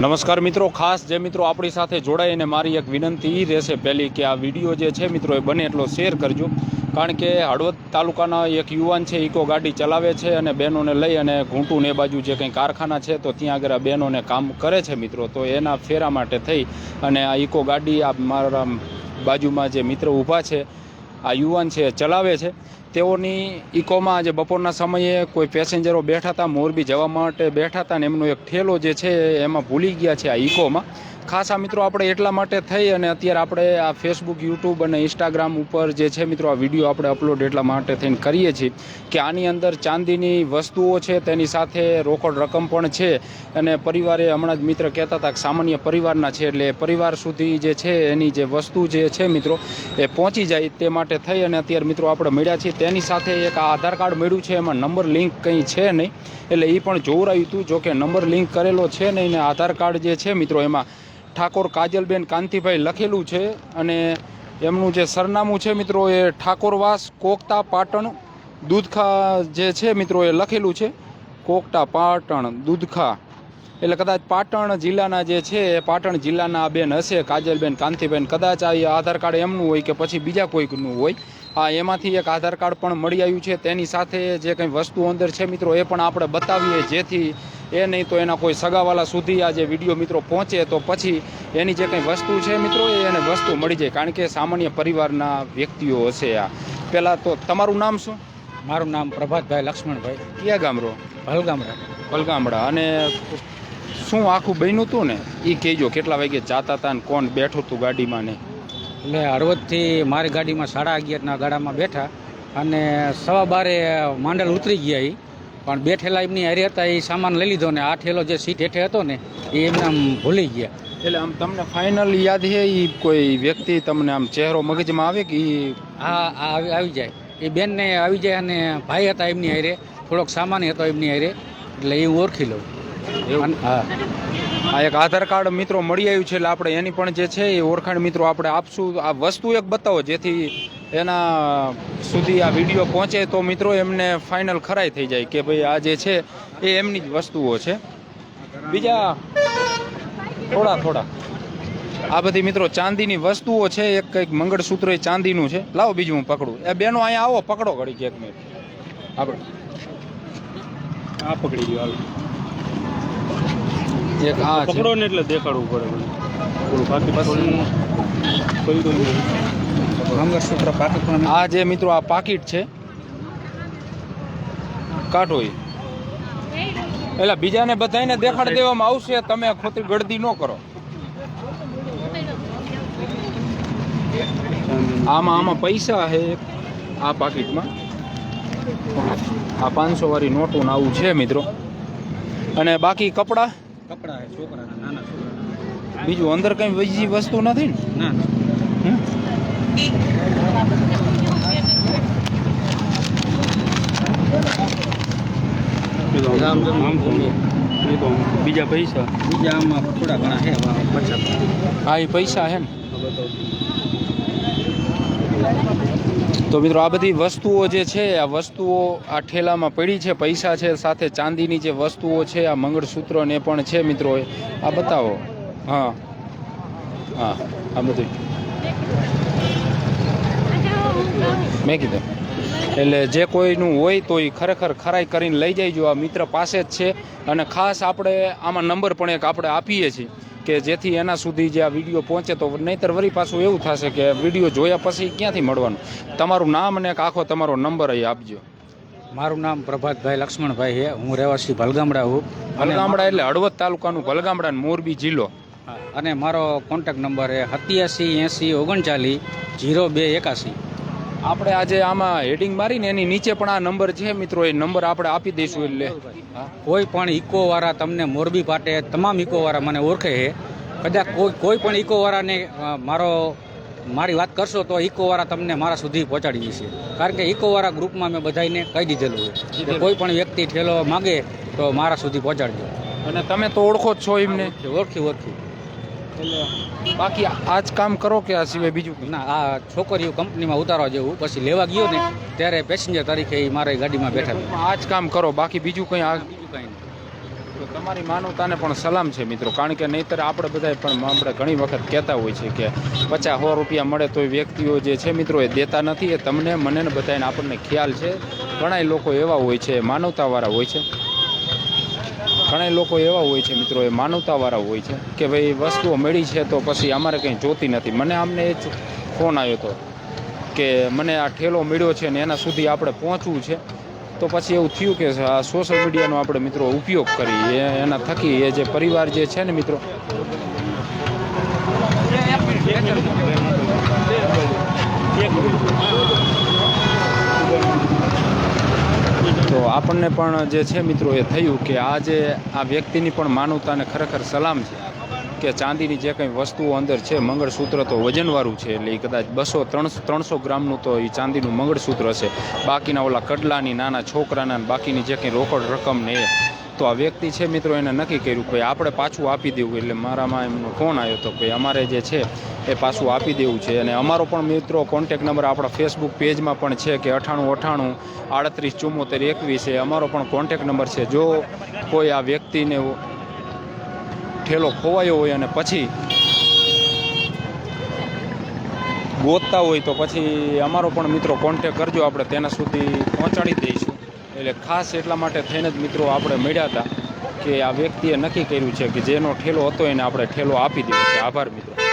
નમસ્કાર મિત્રો, ખાસ જે મિત્રો આપણી સાથે જોડાય અને મારી એક વિનંતી રહેશે પહેલી કે આ વીડિયો જે છે મિત્રો, એ બને એટલો શેર કરજો. કારણ કે હળવદ તાલુકાના એક યુવાન છે ઇકો ગાડી ચલાવે છે અને બહેનોને લઈ અને ઘૂંટું ને બાજુ જે કંઈ કારખાના છે, તો ત્યાં આગળ આ બહેનોને કામ કરે છે મિત્રો. તો એના ફેરા માટે થઈ અને આ ઇકો ગાડી આ મારા બાજુમાં જે મિત્ર ઊભા છે આ યુવાન છે, ચલાવે છે. તેઓની ઇકોમાં આજે બપોરના સમયે કોઈ પેસેન્જરો બેઠા હતા, મોરબી જવા માટે બેઠા હતા ને એમનો એક ઠેલો જે છે, એમાં ભૂલી ગયા છે આ ઇકોમાં. ખાસ મિત્રો આપણે એટલા માટે થઈ અને અત્યારે આપણે આ ફેસબુક યુટ્યુબ અને ઇન્સ્ટાગ્રામ ઉપર જે છે મિત્રો આ વીડિયો આપણે અપલોડ એટલા માટે થઈને કરીએ છીએ કે આની અંદર ચાંદીની વસ્તુઓ છે, તેની સાથે રોકડ રકમ પણ છે અને પરિવારે હમણાં જ મિત્ર કહેતા હતા કે સામાન્ય પરિવારના છે એટલે પરિવાર સુધી જે છે એની જે વસ્તુ જે છે મિત્રો એ પહોંચી જાય તે માટે થઈ અને અત્યારે મિત્રો આપણે મળ્યા છીએ. તેની સાથે એક આધાર કાર્ડ મળ્યું છે, એમાં નંબર લિંક કંઈ છે નહીં. એટલે એ પણ જોવરાયું હતું જોકે નંબર લિંક કરેલો છે નહીં ને આધાર કાર્ડ જે છે મિત્રો એમાં ઠાકોર કાજલબેન કાંતિભાઈ લખેલું છે અને એમનું જે સરનામું છે મિત્રો એ ઠાકોરવાસ કોકતા પાટણ દૂધખા જે છે મિત્રો એ લખેલું છે. કોકટા પાટણ દૂધખા. એટલે કદાચ પાટણ જિલ્લાના જે છે એ પાટણ જિલ્લાના બેન હશે, કાજલબેન કાંતિબેન, કદાચ આ આધાર કાર્ડ એમનું હોય કે પછી બીજા કોઈકનું હોય. આ એમાંથી એક આધાર કાર્ડ પણ મળી આવ્યું છે. તેની સાથે જે કંઈ વસ્તુ અંદર છે મિત્રો એ પણ આપણે બતાવીએ, જેથી એ નહીં તો એના કોઈ સગાવાલા સુધી આ જે વીડિયો મિત્રો પહોંચે તો પછી એની જે કંઈ વસ્તુ છે મિત્રો એ એને વસ્તુ મળી જાય. કારણ કે સામાન્ય પરિવારના વ્યક્તિઓ હશે આ. પહેલાં તો તમારું નામ શું? મારું નામ પ્રભાતભાઈ લક્ષ્મણભાઈ. ક્યાં ગામડો ભલગામડા ભલગામડા અને શું આખું બન્યું હતું ને? એ કહેજો કેટલા વાગે જાતા હતા ને કોણ બેઠું હતું ગાડીમાં ને? એટલે હળવદથી મારી ગાડીમાં સાડા અગિયારના ગાડામાં બેઠા અને સવા બારે માંડલ ઉતરી ગયા એ પણ બે ઠેલા એમની હારી હતા એ સામાન લઈ લીધો ને આ ઠેલો જે સીટ હેઠે હતો ને એ એમને આમ ભૂલી ગયા. એટલે આમ તમને ફાઇનલ યાદ છે એ કોઈ વ્યક્તિ તમને આમ ચહેરો મગજમાં આવે કે આ આવી જાય. એ બેનને આવી જાય અને ભાઈ હતા એમની હારે થોડોક સામાન હતો એમની હારે એટલે એ હું ઓળખી લઉં. હા. આ એક આધાર કાર્ડ મિત્રો મળી આવ્યું છે, એટલે આપણે એની પણ જે છે એ ઓળખાણ મિત્રો આપણે આપશું. આ વસ્તુ એક બતાવો, જેથી એના સુધી આ વીડિયો પહોંચે તો મિત્રો એમને ફાઇનલ ખરાઈ થઈ જાય કે ભાઈ આ જે છે એ એમની જ વસ્તુઓ છે. બીજા થોડા થોડા. આ બધી મિત્રો ચાંદીની વસ્તુઓ છે, એક કંઈક મંગળસૂત્ર એ ચાંદીનું છે. લાવો બીજું હું પકડું. એ બેનો અહીંયા આવો, પકડો ઘડી એક મિનિટ. આપણે આ પકડી ગયો એક આ છે. પકડો ને એટલે દેખાડવું પડે થોડું બાકી પાકિસ્તાન આ જે મિત્રો આ પાકીટ છે કાઢો એ. એટલે બીજાને બધાને દેખાડી દેવામાં આવશે તમે ખોટી ગળદી ન કરો. આમાં આમાં પૈસા છે આ પાકીટમાં. આ પાંચસો વાળી નોટો આવું છે મિત્રો. અને બાકી કપડાં? કપડા છોકરાના નાના છોકરા બીજું અંદર કઈ બીજી વસ્તુ નથી ને? ના હમ? એ તો આમ- આમ તો આમ તો એ તો બીજા પૈસા? બીજા આમાં થોડા ઘણા છે પચાસ. હા એ પૈસા છે ને. તો મિત્રો આ બધી વસ્તુઓ જે છે, આ વસ્તુઓ આ ઠેલામાં પડી છે, પૈસા છે, સાથે ચાંદીની જે વસ્તુઓ છે, આ મંગળસૂત્ર ને પણ છે મિત્રો આ બતાવો. હા. હા, આ બધું. મેં કીધું. એટલે જે કોઈનું હોય તો એ ખરેખર ખરાઈ કરીને લઈ જાય જો આ મિત્ર પાસે જ છે અને ખાસ આપણે આમાં નંબર પણ એક આપણે આપીએ છીએ. કે જેથી એના સુધી જે આ વીડિયો પહોંચે તો નહીંતર વળી પાછું એવું થશે કે વીડિયો જોયા પછી ક્યાંથી મળવાનું? તમારું નામ અને એક આખો તમારો નંબર અહીં આપજો. મારું નામ પ્રભાતભાઈ લક્ષ્મણભાઈ છે. હું રહેવાસી ભલગામડા હું ભલગામડા એટલે હળવદ તાલુકાનું ભલગામડા મોરબી જિલ્લો. અને મારો કોન્ટેક્ટ નંબર છે સત્યાસી એંસી ઓગણચાલીસ જીરો બે એકાસી. આપણે આજે આમાં હેડિંગ મારીને એની નીચે પણ આ નંબર છે મિત્રો એ નંબર આપણે આપી દઈશું એટલે. કોઈ પણ ઇકોવાળા તમને મોરબી પાટે તમામ ઇકોવાળા મને ઓળખે છે. કદાચ કોઈ કોઈ પણ ઇકોવાળાને મારો મારી વાત કરશો તો ઇકોવાળા તમને મારા સુધી પહોંચાડી દેશે. કારણ કે ઇકોવાળા ગ્રુપમાં મેં બધાને કહી દીધેલું છે કે કોઈ પણ વ્યક્તિ ઠેલો માગે તો મારા સુધી પહોંચાડજો. અને તમે તો ઓળખો જ છો એમને. ઓળખી ઓળખી. એટલે બાકી આ જ કામ કરો કે આ સિવાય બીજું ના આ છોકરીઓ કંપનીમાં ઉતારવા જેવું. પછી લેવા ગયો ને ત્યારે પેસેન્જર તરીકે એ મારી ગાડીમાં બેઠા આ જ કામ કરો બાકી બીજું કંઈ આ બીજું કાંઈ નહીં. તો તમારી માનવતાને પણ સલામ છે મિત્રો કારણ કે નહીંતર આપણે બધા પણ આપણે ઘણી વખત કહેતા હોય છે કે પચાસ સો રૂપિયા મળે તો એ વ્યક્તિઓ જે છે મિત્રો એ દેતા નથી એ તમને મને ને બધાને આપણને ખ્યાલ છે. ઘણા લોકો એવા હોય છે માનવતાવાળા હોય છે. ઘણા લોકો એવા હોય છે મિત્રો, એ માનવતાવાળા હોય છે કે ભાઈ વસ્તુઓ મળી છે તો પછી અમારે કંઈ જોતી નથી. મને આમને એ ફોન આવ્યો હતો કે મને આ ઠેલો મળ્યો છે ને એના સુધી આપણે પહોંચવું છે. તો પછી એવું થયું કે આ સોશિયલ મીડિયાનો આપણે મિત્રો ઉપયોગ કરી એના થકી એ જે પરિવાર જે છે ને મિત્રો તો આપણને પણ જે છે મિત્રો એ થયું કે આ જે આ વ્યક્તિની પણ માનવતાને ખરેખર સલામ છે કે ચાંદીની જે કંઈ વસ્તુઓ અંદર છે, મંગળસૂત્ર તો વજનવાળું છે, એટલે એ કદાચ બસો, ત્રણસો ત્રણસો ગ્રામનું તો એ ચાંદીનું મંગળસૂત્ર છે. બાકીના ઓલા કડલાની, નાના છોકરાના બાકીની જે કંઈ રોકડ રકમ ને એ તો આ વ્યક્તિ છે મિત્રો, એને નક્કી કર્યું કે આપણે પાછું આપી દેવું. એટલે મારામાં એમનો ફોન આવ્યો હતો કે અમારે જે છે એ પાછું આપી દેવું છે. અને અમારો પણ મિત્રો કોન્ટેક નંબર આપણા ફેસબુક પેજમાં પણ છે કે અઠાણું અઠાણું આડત્રીસ ચુમ્મોતેર એકવીસ એ અમારો પણ કોન્ટેક નંબર છે. જો કોઈ આ વ્યક્તિને ઠેલો ખોવાયો હોય અને પછી ગોતતા હોય તો પછી અમારો પણ મિત્રો કોન્ટેક કરજો. આપણે તેના સુધી પહોંચાડી દઈશું. એટલે ખાસ એટલા માટે થઈને જ મિત્રો આપણે મળ્યા હતા કે આ વ્યક્તિએ નક્કી કર્યું છે કે જેનો ઠેલો હતો એને આપણે ઠેલો આપી દેવો છે. આભાર મિત્રો.